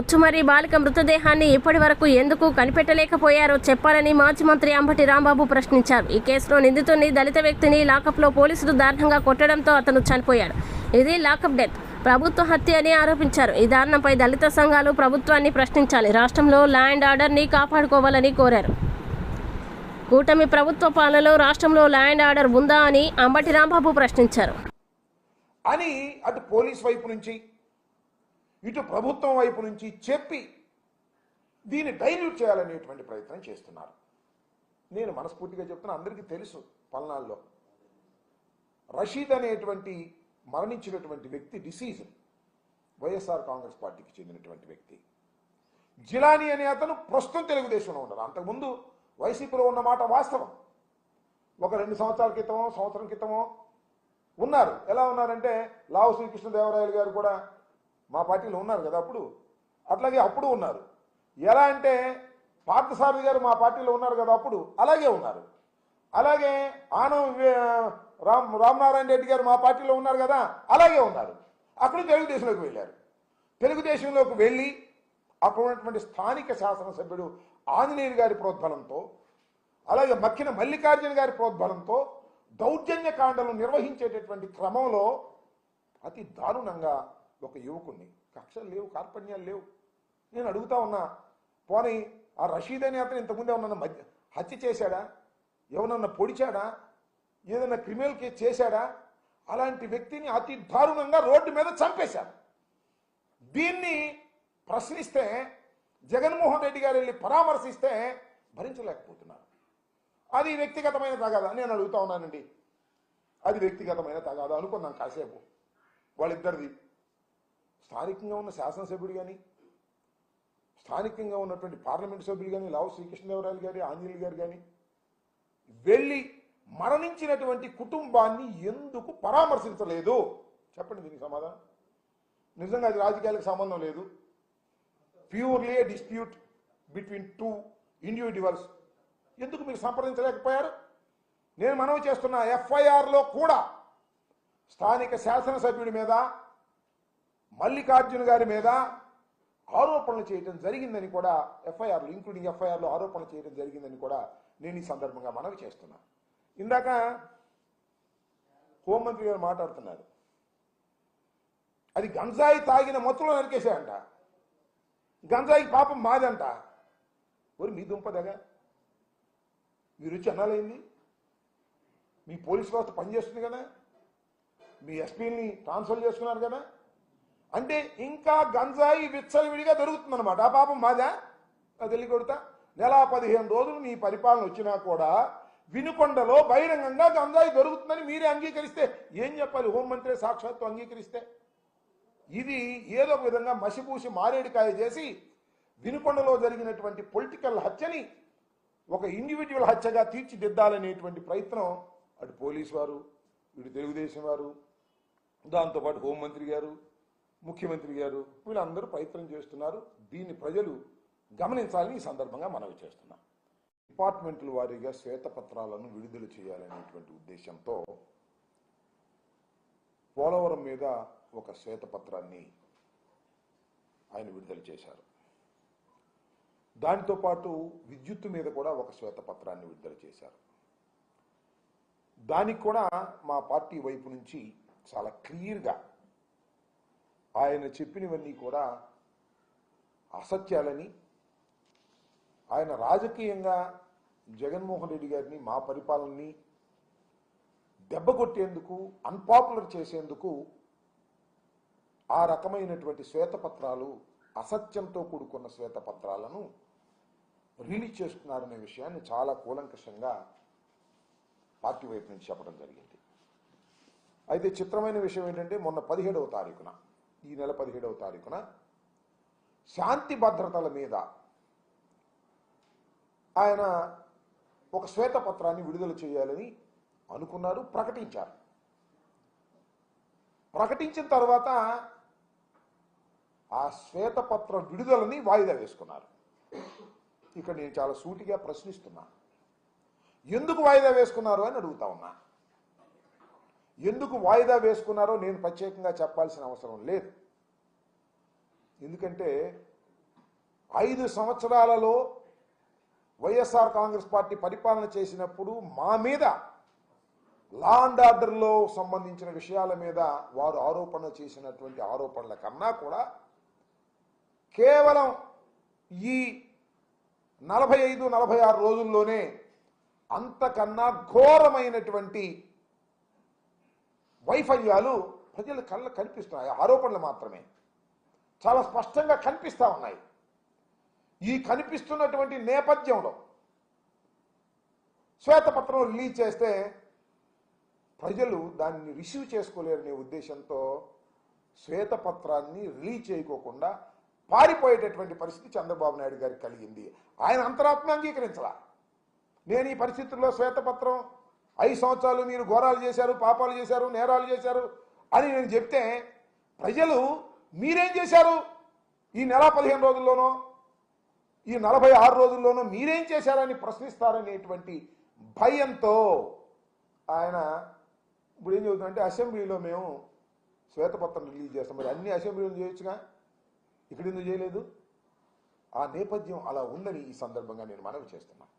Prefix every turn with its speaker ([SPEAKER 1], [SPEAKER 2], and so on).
[SPEAKER 1] ముచ్చుమరి బాలిక మృతదేహాన్ని ఇప్పటి వరకు ఎందుకు కనిపెట్టలేకపోయారో చెప్పాలని మాజీ మంత్రి అంబటి రాంబాబు ప్రశ్నించారు. ఈ కేసులో నిందితుడిని దళిత వ్యక్తిని లాకప్లో పోలీసులు దారుణంగా కొట్టడంతో అతను చనిపోయాడు. ఇది లాకప్ డెత్. ప్రభుత్వ హత్య అని ఆరోపించారు. ఈ దారుణంపై దళిత సంఘాలు ప్రభుత్వాన్ని ప్రశ్నించాలి. రాష్ట్రంలో లా అండ్ ఆర్డర్ని కాపాడుకోవాలని కోరారు. కూటమి ప్రభుత్వ పాలనలో రాష్ట్రంలో లా అండ్ ఆర్డర్ ఉందా అని అంబటి రాంబాబు ప్రశ్నించారు.
[SPEAKER 2] అని అటు పోలీస్ వైపు నుంచి ఇటు ప్రభుత్వం వైపు నుంచి చెప్పి దీన్ని డైల్యూట్ చేయాలనేటువంటి ప్రయత్నం చేస్తున్నారు. నేను మనస్ఫూర్తిగా చెప్తున్నా అందరికీ తెలుసు పల్నాల్లో రషీద్ అనేటువంటి మరణించినటువంటి వ్యక్తి డిసీజ్ వైఎస్ఆర్ కాంగ్రెస్ పార్టీకి చెందినటువంటి వ్యక్తి. జిలానీ అనే అతను ప్రస్తుతం తెలుగుదేశంలో ఉన్నారు అంతకుముందు వైసీపీలో ఉన్న మాట వాస్తవం. ఒక రెండు సంవత్సరాల క్రితమో సంవత్సరం క్రితమో ఉన్నారు. ఎలా ఉన్నారంటే లావు శ్రీకృష్ణదేవరాయలు గారు కూడా మా పార్టీలో ఉన్నారు కదా అప్పుడు? అట్లాగే అప్పుడు ఉన్నారు. ఎలా అంటే పార్థసారథి గారు మా పార్టీలో ఉన్నారు కదా అప్పుడు? అలాగే ఉన్నారు. అలాగే ఆనం రామ్ రామనారాయణ రెడ్డి గారు మా పార్టీలో ఉన్నారు కదా? అలాగే ఉన్నారు. అక్కడ తెలుగుదేశంలోకి వెళ్ళారు. తెలుగుదేశంలోకి వెళ్ళి అక్కడ ఉన్నటువంటి స్థానిక శాసనసభ్యుడు ఆంజనేయులు గారి ప్రోద్బలంతో అలాగే మక్కిన మల్లికార్జున గారి ప్రోద్బలంతో దౌర్జన్య కాండలు నిర్వహించేటటువంటి క్రమంలో అతి దారుణంగా ఒక యువకుణ్ణి. కక్షలు లేవు కార్పణ్యాలు లేవు. నేను అడుగుతా ఉన్నా పోనీ ఆ రషీద్ అనే అతను ఇంతకుముందు ఏమన్నా మధ్య హత్య చేశాడా? ఎవరన్నా పొడిచాడా? ఏదైనా క్రిమినల్ కేసు చేశాడా? అలాంటి వ్యక్తిని అతి దారుణంగా రోడ్డు మీద చంపేశారు. దీన్ని ప్రశ్నిస్తే జగన్మోహన్ రెడ్డి గారు వెళ్ళి పరామర్శిస్తే భరించలేకపోతున్నారు. అది వ్యక్తిగతమైన తగాదా నేను అడుగుతా ఉన్నానండి. అది వ్యక్తిగతమైన తగాదా అనుకుందాం కాసేపు. వాళ్ళిద్దరిది స్థానికంగా ఉన్న శాసనసభ్యుడు కానీ స్థానికంగా ఉన్నటువంటి పార్లమెంట్ సభ్యులు కానీ లావు శ్రీకృష్ణదేవరాయలు గారి ఆంజనేయులు గారు కానీ వెళ్ళి మరణించినటువంటి కుటుంబాన్ని ఎందుకు పరామర్శించలేదు? చెప్పండి దీనికి సమాధానం. నిజంగా అది రాజకీయాలకు సంబంధం లేదు. Purely a dispute between two individuals ఎందుకు మీరు సంప్రదించలేకపోయారు? నేను మనవి చేస్తున్న ఎఫ్ఐఆర్లో కూడా స్థానిక శాసనసభ్యుడి మీద మల్లికార్జున గారి మీద ఆరోపణలు చేయడం జరిగిందని కూడా ఎఫ్ఐఆర్లు ఇంక్లూడింగ్ ఎఫ్ఐఆర్లో ఆరోపణలు చేయడం జరిగిందని కూడా నేను ఈ సందర్భంగా మనవి చేస్తున్నా. ఇందాక హోంమంత్రి గారు మాట్లాడుతున్నారు. అది గంజాయి తాగిన మొత్తంలో నరికేశాయంట. గంజాయి పాపం మాదంట. ఒరి మీ దుంపదగా మీరు వచ్చి అనాలైంది మీ పోలీస్ వ్యవస్థ పనిచేస్తుంది కదా? మీ ఎస్పీని ట్రాన్స్ఫర్ చేసుకున్నారు కదా? అంటే ఇంకా గంజాయి విచ్చలవిడిగా దొరుకుతుందన్నమాట. ఆ పాపం మాదా? అది కొడతా నెల పదిహేను రోజులు మీ పరిపాలన వచ్చినా కూడా వినుకొండలో బహిరంగంగా గంజాయి దొరుకుతుందని మీరే అంగీకరిస్తే ఏం చెప్పాలి? హోంమంత్రి సాక్షాత్తు అంగీకరిస్తే. ఇది ఏదో ఒక విధంగా మసిపూసి మారేడుకాయ చేసి వినుకొండలో జరిగినటువంటి పొలిటికల్ హత్యని ఒక ఇండివిజువల్ హత్యగా తీర్చిదిద్దాలనేటువంటి ప్రయత్నం అటు పోలీసు వారు ఇటు తెలుగుదేశం వారు దాంతోపాటు హోంమంత్రి గారు ముఖ్యమంత్రి గారు వీళ్ళందరూ ప్రయత్నం చేస్తున్నారు. దీన్ని ప్రజలు గమనించాలని ఈ సందర్భంగా మనవి చేస్తున్నాం. డిపార్ట్మెంట్ల వారీగా శ్వేతపత్రాలను విడుదల చేయాలనేటువంటి ఉద్దేశంతో పోలవరం మీద ఒక శ్వేతపత్రాన్ని ఆయన విడుదల చేశారు. దానితో పాటు విద్యుత్తు మీద కూడా ఒక శ్వేతపత్రాన్ని విడుదల చేశారు. దానికి కూడా మా పార్టీ వైపు నుంచి చాలా క్లియర్గా ఆయన చెప్పినవన్నీ కూడా అసత్యాలని ఆయన రాజకీయంగా జగన్మోహన్ రెడ్డి గారిని మా పరిపాలనని దెబ్బ కొట్టేందుకు అన్పాపులర్ చేసేందుకు ఆ రకమైనటువంటి శ్వేతపత్రాలు అసత్యంతో కూడుకున్న శ్వేతపత్రాలను రిలీజ్ చేస్తున్నారనే విషయాన్ని చాలా కూలంకషంగా పార్టీ వైపు నుంచి చెప్పడం జరిగింది. అయితే చిత్రమైన విషయం ఏంటంటే మొన్న పదిహేడవ తారీఖున ఈ నెల పదిహేడవ తారీఖున శాంతి భద్రతల మీద ఆయన ఒక శ్వేతపత్రాన్ని విడుదల చేయాలని అనుకున్నారు ప్రకటించారు. ప్రకటించిన తర్వాత ఆ శ్వేతపత్ర విడుదలని వాయిదా వేసుకున్నారు. ఇక్కడ నేను చాలా సూటిగా ప్రశ్నిస్తున్నా. ఎందుకు వాయిదా వేసుకున్నారు అని అడుగుతా ఉన్నా. ఎందుకు వాయిదా వేసుకున్నారో నేను ప్రత్యేకంగా చెప్పాల్సిన అవసరం లేదు. ఎందుకంటే ఐదు సంవత్సరాలలో వైఎస్ఆర్ కాంగ్రెస్ పార్టీ పరిపాలన చేసినప్పుడు మా మీద లా అండ్ ఆర్డర్లో సంబంధించిన విషయాల మీద వారు ఆరోపణ చేసినటువంటి ఆరోపణల కన్నా కూడా కేవలం ఈ నలభై ఐదు నలభై ఆరు రోజుల్లోనే అంతకన్నా ఘోరమైనటువంటి వైఫల్యాలు ప్రజల కళ్ళ కనిపిస్తున్నాయి. ఆరోపణలు మాత్రమే. చాలా స్పష్టంగా కనిపిస్తా ఉన్నాయి. ఈ కనిపిస్తున్నటువంటి నేపథ్యంలో శ్వేతపత్రం రిలీజ్ చేస్తే ప్రజలు దాన్ని రిసీవ్ చేసుకోలేరనే ఉద్దేశంతో శ్వేతపత్రాన్ని రిలీజ్ చేయకోకుండా పారిపోయేటటువంటి పరిస్థితి చంద్రబాబు నాయుడు గారికి కలిగింది. ఆయన అంతరాత్మ అంగీకరించలా. నేను ఈ పరిస్థితుల్లో శ్వేతపత్రం ఐదు సంవత్సరాలు మీరు ఘోరాలు చేశారు పాపాలు చేశారు నేరాలు చేశారు అని నేను చెప్తే ప్రజలు మీరేం చేశారు? ఈ నెల పదిహేను రోజుల్లోనో ఈ నలభై ఆరు రోజుల్లోనూ మీరేం చేశారని ప్రశ్నిస్తారనేటువంటి భయంతో ఆయన ఇప్పుడు ఏం చెబుతుందంటే అసెంబ్లీలో మేము శ్వేతపత్రం రిలీజ్ చేస్తాం. మరి అన్ని అసెంబ్లీలు చేయొచ్చుగా? ఇక్కడ ఎందుకు చేయలేదు? ఆ నేపథ్యం అలా ఉందని ఈ సందర్భంగా నేను మనవి చేస్తున్నాను.